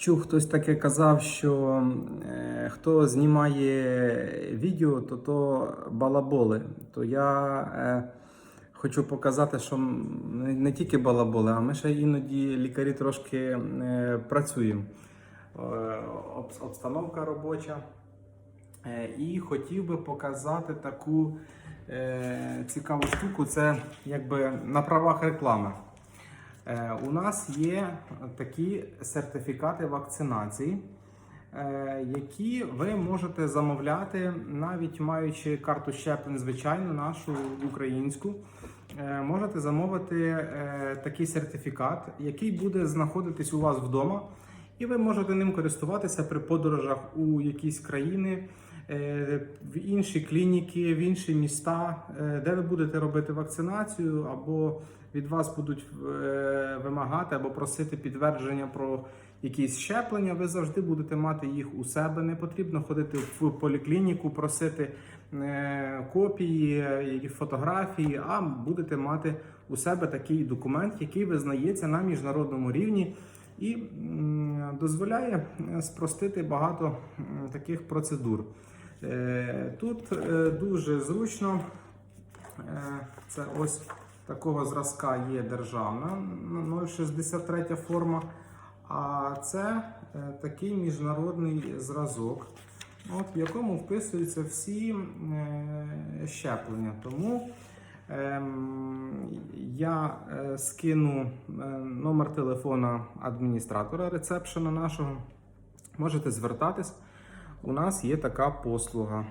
чув, хтось таке казав, що е, хто знімає відео, то то балаболи. То я е, хочу показати, що не, не тільки балаболи, а ми ще іноді лікарі трошки е, працюємо. Е, об- обстановка робоча. Е, І хотів би показати таку е, цікаву штуку. Це якби на правах реклами. Е, у нас є такі сертифікати вакцинації, е, які ви можете замовляти, навіть маючи карту щеплень, звичайно, нашу українську. Е, можете замовити такий сертифікат, який буде знаходитись у вас вдома, і ви можете ним користуватися при подорожах у якісь країни, в інші клініки, в інші міста, е, де ви будете робити вакцинацію, або від вас будуть е, вимагати або просити підтвердження про якісь щеплення. Ви завжди будете мати їх у себе. Не потрібно ходити в поліклініку, просити е, копії, е, фотографії, а будете мати у себе такий документ, який визнається на міжнародному рівні. І дозволяє е, спростити багато таких процедур. Е, Тут е, дуже зручно. Е, Це ось такого зразка є державна ну, 063 форма. А це такий міжнародний зразок, от, в якому вписуються всі щеплення. Тому ем, я скину номер телефона адміністратора рецепшена нашого. Можете звертатись. У нас є така послуга.